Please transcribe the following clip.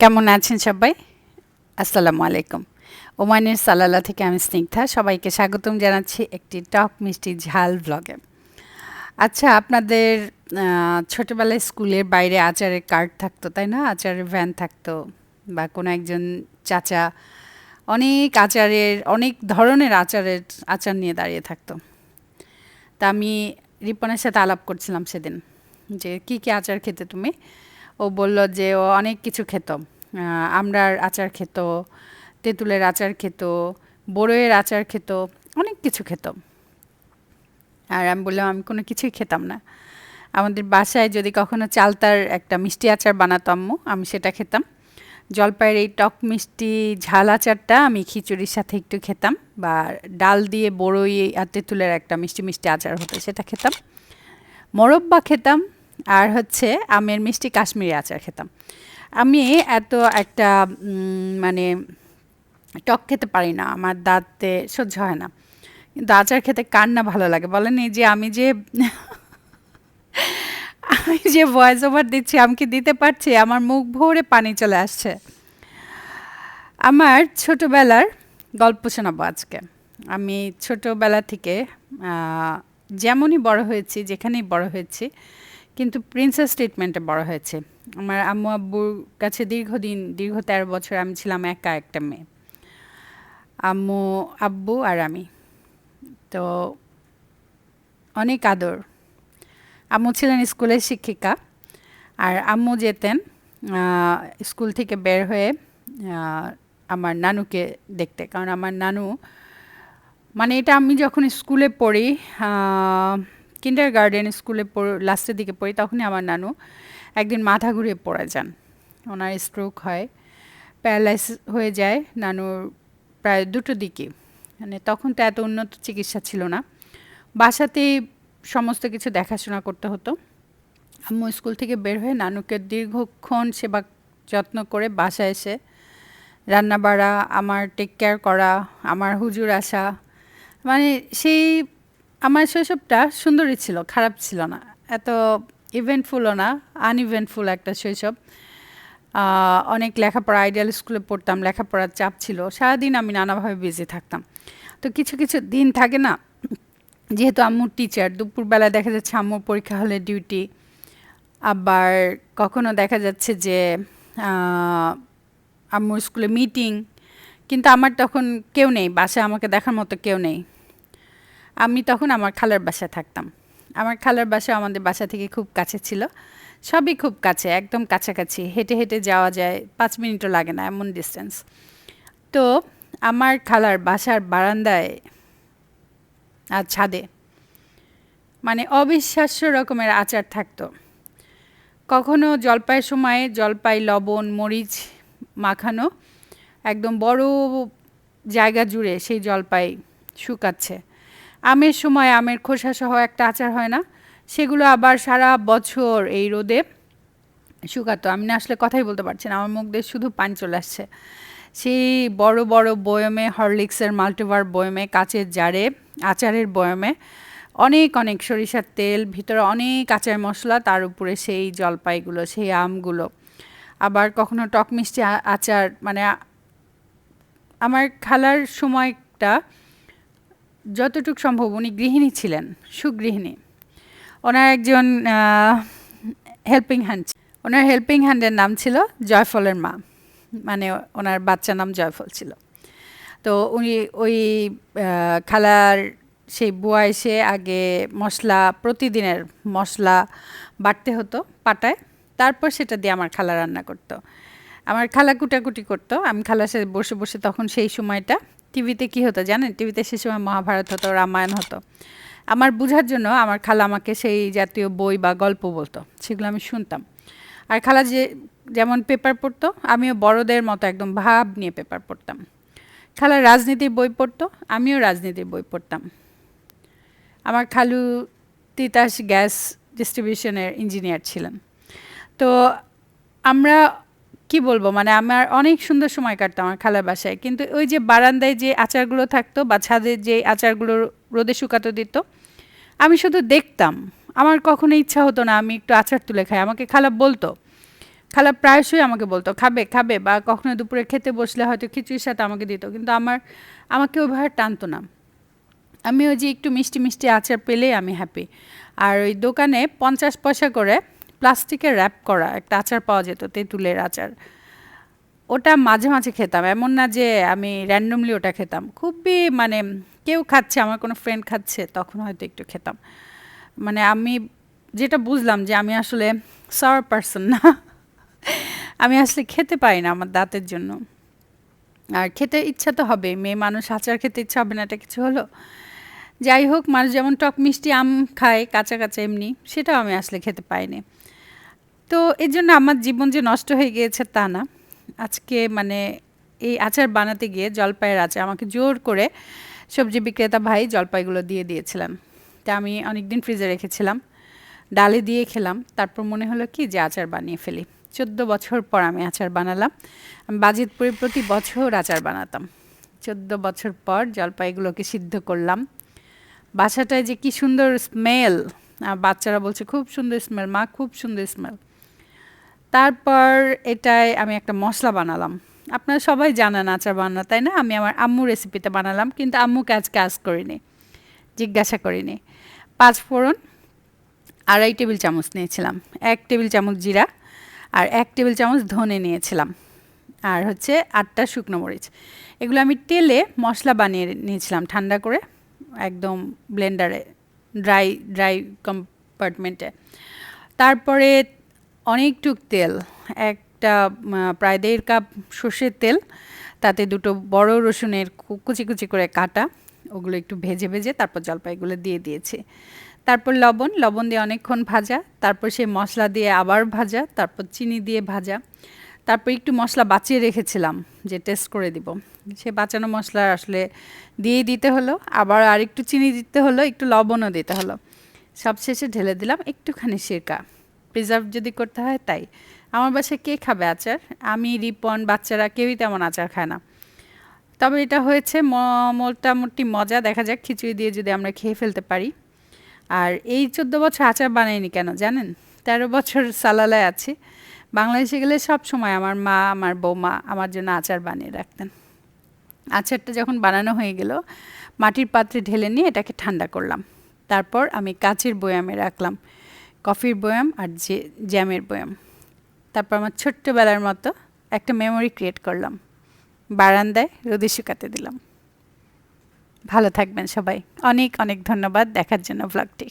কেমন আছেন সবাই? আসসালামু আলাইকুম। ওমানের সালালা থেকে আমি স্নিগ্ধা। সবাইকে স্বাগতম জানাচ্ছি একটি টক মিষ্টি ঝাল ব্লগে আচ্ছা আপনাদের ছোটবেলায় স্কুলের বাইরে আচারের কার্ড থাকতো, তাই না? আচারের ভ্যান থাকতো বা কোনো একজন চাচা অনেক আচারের, অনেক ধরনের আচারের, আচার নিয়ে দাঁড়িয়ে থাকতো। তা আমি রিপনের সাথে আলাপ করছিলাম সেদিন যে, কি কি আচার খেতে তুমি? ও বলল যে ও অনেক কিছু খেত। আহ, আমড়ার আচার খেত তেঁতুলের আচার খেত বড়ইয়ের আচার খেত অনেক কিছু খেত। আর আমি বললাম আমি কোনো কিছুই খেতাম না। আমাদের বাসায় যদি কখনো চালতার একটা মিষ্টি আচার বানাতো আম্মু আমি সেটা খেতাম। জলপাইয়ের এই টক মিষ্টি ঝাল আচারটা আমি খিচুড়ির সাথে একটু খেতাম বা ডাল দিয়ে বড়ই আর তেঁতুলের একটা মিষ্টি মিষ্টি আচার হতো সেটা খেতাম। মোরব্বা খেতাম আর হচ্ছে আমের মিষ্টি কাশ্মীরি আচার খেতাম। আমি এত একটা মানে টক খেতে পারি না, আমার দাঁতে সহ্য হয় না। কিন্তু আচার খেতে কার না ভালো লাগে? বলেন এই যে আমি যে আমি যে ভয়েস ওভার দিচ্ছি, আমি কি দিতে পারছি? আমার মুখ ভরে পানি চলে আসছে। আমার ছোটোবেলার গল্প শোনাবো আজকে। আমি ছোটোবেলা থেকে যেমনই বড় হয়েছি, যেখানেই বড় হয়েছি কিন্তু প্রিন্সেস ট্রিটমেন্টে বড় হয়েছে। আমার আম্মু আব্বুর কাছে দীর্ঘদিন, দীর্ঘ তেরো বছর আমি ছিলাম একা একটা মেয়ে। আম্মু, আব্বু আর আমি। তো অনেক আদর। আম্মু ছিলেন স্কুলের শিক্ষিকা আর আম্মু যেতেন স্কুল থেকে বের হয়ে আমার নানুকে দেখতে। কারণ আমার নানু মানে এটা আমি যখন স্কুলে পড়ি কিন্ডার গার্ডেন স্কুলে লাস্টের দিকে পড়ি, তখনই আমার নানু একদিন মাথা ঘুরিয়ে পড়ে যান। ওনার স্ট্রোক হয় প্যারালাইস হয়ে যায় নানুর প্রায় দুটো দিকে। মানে তখন তো এত উন্নত চিকিৎসা ছিল না। বাসাতেই সমস্ত কিছু দেখাশোনা করতে হতো। আম্মু স্কুল থেকে বের হয়ে নানুকে দীর্ঘক্ষণ সেবা যত্ন করে বাসায় এসে রান্না বাড়া আমার টেক কেয়ার করা, আমার হুজুর আসা মানে সেই আমার শৈশবটা সুন্দরই ছিল, খারাপ ছিল না। এত ইভেন্টফুলও না আনইভেন্টফুল একটা শৈশব। অনেক লেখাপড়া আইডিয়াল স্কুলে পড়তাম, লেখাপড়ার চাপ ছিল। সারাদিন আমি নানাভাবে বিজি থাকতাম। তো কিছু কিছু দিন থাকে না, যেহেতু আম্মুর টিচার দুপুরবেলা দেখা যাচ্ছে আম্মুর পরীক্ষা হলে ডিউটি আবার কখনো দেখা যাচ্ছে যে আম্মুর স্কুলে মিটিং কিন্তু আমার তখন কেউ নেই, বাসায় আমাকে দেখার মতো কেউ নেই। আমি তখন আমার খালার বাসায় থাকতাম। আমার খালার বাসা আমাদের বাসা থেকে খুব কাছে ছিল। সবই খুব কাছে, একদম কাছাকাছি। হেঁটে হেঁটে যাওয়া যায়, পাঁচ মিনিটও লাগে না, এমন ডিস্টেন্স তো আমার খালার বাসার বারান্দায় আর ছাদে মানে অবিশ্বাস্য রকমের আচার থাকতো। কখনো জলপাইয়ের সময় জলপাই, লবণ, মরিচ মাখানো, একদম বড় জায়গা জুড়ে সেই জলপাই শুকাচ্ছে। আমের সময় আমের খোসা সহ একটা আচার হয় না। সেগুলো আবার সারা বছর এই রোদে শুকাতো। আমি না আসলে কথাই বলতে পারছি না, আমার মুখ দিয়ে শুধু পানি চলে আসছে। সেই বড় বড় বয়মে, হরলিক্সের মাল্টিভার বয়মে, কাচের জারে, আচারের বয়মে অনেক অনেক সরিষার তেল, ভিতরে অনেক আচার মশলা, তার উপরে সেই জলপাইগুলো, সেই আমগুলো। আবার কখনো টক মিষ্টি আচার মানে আমার খালার সময়টা যতটুকু সম্ভব উনি গৃহিণী ছিলেন, সুগৃহিণী। ওনার একজন হেল্পিং হ্যান্ড ওনার হেল্পিং হ্যান্ডের নাম ছিল জয়ফলের মা। মানে ওনার বাচ্চার নাম জয়ফল ছিল। তো উনি ওই খালার সেই বুয়া এসে আগে মশলা, প্রতিদিনের মশলা বাটতে হতো পাটায়। তারপর সেটা দিয়ে আমার খালা রান্না করতো। আমার খালা কুটাকুটি করতো। আমি খালার সাথে বসে বসে তখন সেই সময়টা টিভিতে কি হতো জানেন? টিভিতে সে সময় মহাভারত হতো, রামায়ণ হতো। আমার বোঝার জন্য আমার খালা আমাকে সেই জাতীয় বই বা গল্প বলতো, সেগুলো আমি শুনতাম। আর খালা যে, যেমন পেপার পড়তো, আমিও বড়দের মতো একদম ভাব নিয়ে পেপার পড়তাম। খালা রাজনীতির বই পড়তো, আমিও রাজনীতির বই পড়তাম। আমার খালু তিতাস গ্যাস ডিস্ট্রিবিউশনের ইঞ্জিনিয়ার ছিলেন। তো আমরা কি বলব? মানে আমার অনেক সুন্দর সময় কাটতো আমার খালার বাসায়। কিন্তু ওই যে বারান্দায় যে আচারগুলো থাকতো বা ছাদে যে আচারগুলো রোদে শুকাতে দিত, আমি শুধু দেখতাম। আমার কখনো ইচ্ছা হতো না আমি একটু আচার তুলে খাই। আমাকে খালা বলতো। খালা প্রায়শই আমাকে বলতো, খাবে খাবে। বা কখনো দুপুরে খেতে বসলে হয়তো খিচুড়ির সাথে আমাকে দিত, কিন্তু আমার, আমাকে ওইভাবে টানতো না। আমি ওই যে একটু মিষ্টি মিষ্টি আচার পেলেই আমি হ্যাপি আর ওই দোকানে পঞ্চাশ পয়সা করে প্লাস্টিকের র্যাপ করা, একটা আচার পাওয়া যেত, তেঁতুলের আচার। ওটা মাঝে মাঝে খেতাম, এমন না যে আমি র্যান্ডমলি ওটা খেতাম। খুবই মানে কেউ খাচ্ছে, আমার কোনো ফ্রেন্ড খাচ্ছে, তখন হয়তো একটু খেতাম। মানে আমি যেটা বুঝলাম যে আমি আসলে সাওয়ার পারসন না। আমি আসলে খেতে পারি না আমার দাঁতের জন্য। আর খেতে ইচ্ছা তো হবে মেয়ে মানুষ আচার খেতে ইচ্ছা হবে না, এটা কিছু হলো? যাই হোক, মানুষ যেমন টক মিষ্টি আম খায় কাঁচা কাঁচা এমনি, সেটাও আমি আসলে খেতে পাইনি। তো এর জন্য আমার জীবন যে নষ্ট হয়ে গিয়েছে তা না। আজকে মানে এই আচার বানাতে গিয়ে জলপাইয়ের আচার আমাকে জোর করে সবজি বিক্রেতা ভাই জলপাইগুলো দিয়ে দিয়েছিলেন। তা আমি অনেক দিন ফ্রিজে রেখেছিলাম, ডালে দিয়ে খেলাম। তারপর মনে হলো কি যে আচার বানিয়ে ফেলি। চোদ্দ বছর পর আমি আচার বানালাম। আমি বাজিতপুরে প্রতি বছর আচার বানাতাম। চোদ্দ বছর পর জলপাইগুলোকে সিদ্ধ করলাম। বাসাটায় যে কি সুন্দর স্মেল বাচ্চারা বলছে খুব সুন্দর স্মেল মা খুব সুন্দর স্মেল তারপর এটায় আমি একটা মশলা বানালাম। আপনারা সবাই জানেন আচার বানানো, তাই না? আমি আমার আম্মু রেসিপিতে বানালাম, কিন্তু আম্মুকে আজকে আজ করিনি, জিজ্ঞাসা করিনি। পাঁচ ফোড়ন, আড়াই টেবিল চামচ নিয়েছিলাম, এক টেবিল চামচ জিরা আর এক টেবিল চামচ ধনে নিয়েছিলাম, আর হচ্ছে আটটা শুকনো মরিচ। এগুলো আমি তেলে মশলা বানিয়ে নিয়েছিলাম, ঠান্ডা করে। একদম ব্লেন্ডারে, ড্রাই ড্রাই কম্পার্টমেন্টে। তারপরে অনেকটুক তেল, একটা প্রায় দেড় কাপ সর্ষের তেল, তাতে দুটো বড় রসুনের কুচি কুচি করে কাটা, ওগুলো একটু ভেজে ভেজে তারপর জলপাইগুলো দিয়ে দিয়েছি। তারপর লবণ লবণ দিয়ে অনেকক্ষণ ভাজা, তারপর সেই মশলা দিয়ে আবার ভাজা, তারপর চিনি দিয়ে ভাজা। তারপর একটু মশলা বাঁচিয়ে রেখেছিলাম, যে টেস্ট করে দিব। সে বাঁচানো মশলা আসলে দিয়ে দিতে হলো, আবার আর একটু চিনি দিতে হলো, একটু লবণও দিতে হলো। সব শেষে ঢেলে দিলাম একটুখানি সিরকা। প্রিজার্ভ যদি করতে হয় তাই। আমার বাসায় কে খাবে আচার? আমি, রিপন, বাচ্চারা, কেউই তেমন আচার খায় না। তবে এটা হয়েছে মোটামুটি মজা। দেখা যাক খিচুড়ি দিয়ে যদি আমরা খেয়ে ফেলতে পারি। আর এই চোদ্দ বছর আচার বানাইনি কেন জানেন? তেরো বছর সালালায় আছি। বাংলাদেশে গেলে সব সময় আমার মা, আমার বৌমা আমার জন্য আচার বানিয়ে রাখতেন। আচারটা যখন বানানো হয়ে গেল, মাটির পাত্রে ঢেলে নিয়ে এটাকে ঠান্ডা করলাম। তারপর আমি কাচের বয়ামে রাখলাম। কফির বয়াম আর জ্যামের বয়াম। তারপর আমার ছোট্টবেলার মতো একটা মেমোরি ক্রিয়েট করলাম। বারান্দায় রোদে শুকাতে দিলাম। ভালো থাকবেন সবাই। অনেক অনেক ধন্যবাদ দেখার জন্য ভ্লগটি